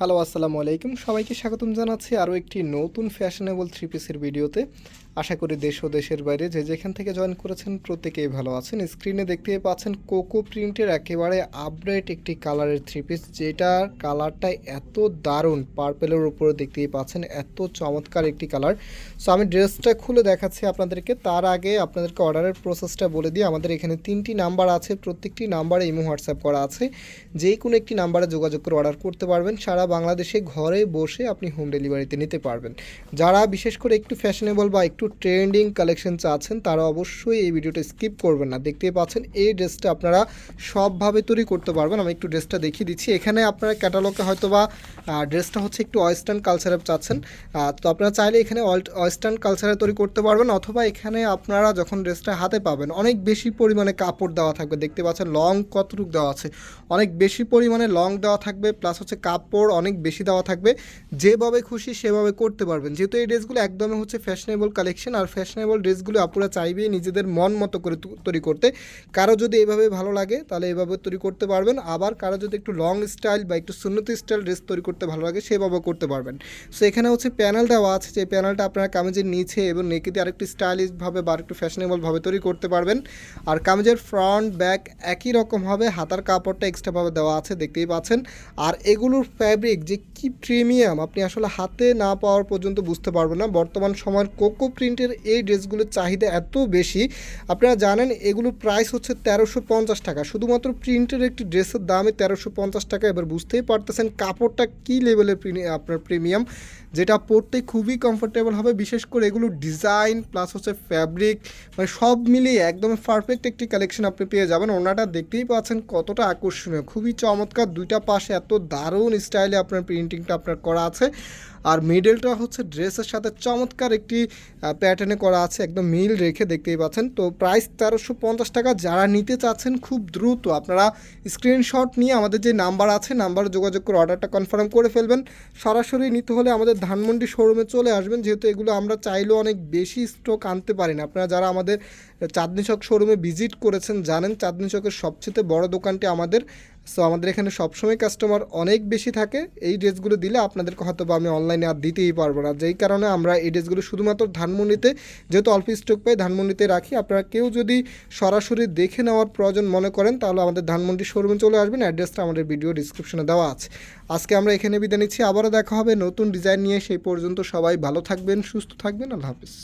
Hello, আসসালামু আলাইকুম। সবাইকে স্বাগতম জানাচ্ছি আরও একটি নতুন ফ্যাশনেবল থ্রি পিসের ভিডিওতে। আশা করি দেশ ও দেশের বাইরে যে যেখান থেকে জয়েন করেছেন প্রত্যেকেই ভালো আছেন। স্ক্রিনে দেখতে পাচ্ছেন কোকো প্রিন্টের একেবারে আপডেট একটি কালারের থ্রি পিস যেটার কালারটা এত দারুণ। পার্পেলের উপরে দেখতেই পাচ্ছেন, এত চমৎকার একটি কালার। সো আমি ড্রেসটা খুলে দেখাচ্ছি আপনাদেরকে। তার আগে আপনাদেরকে অর্ডারের প্রসেসটা বলে দিই। আমাদের এখানে তিনটি নাম্বার আছে, প্রত্যেকটি নাম্বারে ইমো হোয়াটসঅ্যাপ করা আছে। যে কোনো একটি নাম্বারে যোগাযোগ করে অর্ডার করতে পারবেন। সারা বাংলাদেশে ঘরে বসে আপনি হোম ডেলিভারিতে নিতে পারবেন। যারা বিশেষ করে একটু ফ্যাশনেবল বা একটু ট্রেন্ডিং কালেকশন চাচ্ছেন তারা অবশ্যই এই ভিডিওটা স্কিপ করবেন না। দেখতে পাচ্ছেন এই ড্রেসটা আপনারা সবভাবে তৈরি করতে পারবেন। আমি একটু ড্রেসটা দেখিয়ে দিচ্ছি। এখানে আপনারা ক্যাটালগে হয়তো বা ড্রেসটা হচ্ছে একটু ওয়েস্টার্ন কালচারে চাচ্ছেন। তো আপনারা চাইলে এখানে ওয়েস্টার্ন কালচারে তৈরি করতে পারবেন অথবা এখানে আপনারা যখন ড্রেসটা হাতে পাবেন, অনেক বেশি পরিমাণে কাপড় দেওয়া থাকবে। দেখতে পাচ্ছেন লং কতটুক দেওয়া আছে। অনেক বেশি পরিমাণে লং দেওয়া থাকবে প্লাস হচ্ছে কাপড় অনেক বেশি দেওয়া থাকবে। যেভাবে খুশি সেভাবে করতে পারবেন। যেহেতু এই ড্রেসগুলো একদমই হচ্ছে ফ্যাশনেবল কালেকশন আর ফ্যাশনেবল ড্রেসগুলো আপুরা চাইবে নিজেদের মন মতো করে তৈরি করতে। কারও যদি এইভাবে ভালো লাগে, তাহলে এভাবে তৈরি করতে পারবেন। আবার কারও যদি একটু লং স্টাইল বা একটু সুন্নতি স্টাইল ড্রেস তৈরি করতে ভালো লাগে, সেভাবে করতে পারবেন। সো এখানে হচ্ছে প্যানেল দেওয়া আছে। যে প্যানেলটা আপনারা কামিজের নিচে এবং নেকেতে আরেকটু স্টাইলিশভাবে বা একটু ফ্যাশনেবলভাবে তৈরি করতে পারবেন। আর কামিজের ফ্রন্ট ব্যাক একই রকম হবে। হাতার কাপড়টা এক্সট্রাভাবে দেওয়া আছে, দেখতেই পাচ্ছেন। আর এগুলোর ফ্যাব্রিক যে কি প্রিমিয়াম আপনি আসলে হাতে না পাওয়ার পর্যন্ত বুঝতে পারবেন না। বর্তমান সময়ের কোকো প্রিন্টের এই ড্রেসগুলোর চাহিদা এত বেশি, আপনারা জানেন এগুলোর প্রাইস হচ্ছে তেরোশো পঞ্চাশ টাকা। শুধুমাত্র প্রিন্টের একটি ড্রেসের দামে তেরোশো পঞ্চাশ টাকা। এবার বুঝতেই পারতেছেন কাপড়টা কী লেভেলের আপনার প্রিমিয়াম, যেটা পরতে খুবই কমফোর্টেবল হবে। বিশেষ করে এগুলো ডিজাইন প্লাস হচ্ছে ফ্যাব্রিক মানে সব মিলিয়ে একদম পারফেক্ট একটি কালেকশন আপনি পেয়ে যাবেন। ওনাটা দেখতেই পাচ্ছেন কতটা আকর্ষণীয়। খুবই চমৎকার। দুইটা পাশে এত দারুণ স্টাইলে আপনার প্রিন্টিংটা আপনার করা আছে। আর মিডলটা হচ্ছে ড্রেসের সাথে চমৎকার একটি প্যাটার্নে করা আছে, একদম মিল রেখে দেখতেই পাচ্ছেন। তো প্রাইস তেরোশো পঞ্চাশ টাকা, যারা নিতে চাচ্ছেন খুব দ্রুত আপনারা স্ক্রিনশট নিয়ে আমাদের যে নাম্বার আছে নাম্বারে যোগাযোগ করে অর্ডারটা কনফার্ম করে ফেলবেন। সরাসরি নিতে হলে আমাদের ধানমন্ডি শোরুমে চলে আসবেন, যেহেতু এগুলো আমরা চাইলেও অনেক বেশি স্টক আনতে পারি না। আপনারা যারা আমাদের চাঁদনি চক শোরুমে ভিজিট করেছেন, জানেন চাঁদনি চকের সবচেয়ে বড় দোকানটি আমাদের। সো আমাদের এখানে সবসময় কাস্টমার অনেক বেশি থাকে, এই ড্রেসগুলো দিলে আপনাদেরকে হয়তো বা আমি অনলাইনে আর দিতেই পারব না। যেই কারণে আমরা এই ড্রেসগুলো শুধুমাত্র ধানমন্ডিতে যেহেতু অল্প স্টক পাই, ধানমন্ডিতে রাখি। আপনারা কেউ যদি সরাসরি দেখে নেওয়ার প্রয়োজন মনে করেন, তাহলে আমাদের ধানমন্ডি শোরুমে চলে আসবেন। অ্যাড্রেসটা আমাদের ভিডিও ডিসক্রিপশনে দেওয়া আছে। আজকে আমরা এখানে বিদায় নিচ্ছি। আবারও দেখা হবে নতুন ডিজাইন নিয়ে। সেই পর্যন্ত সবাই ভালো থাকবেন, সুস্থ থাকবেন। আল্লাহ হাফিজ।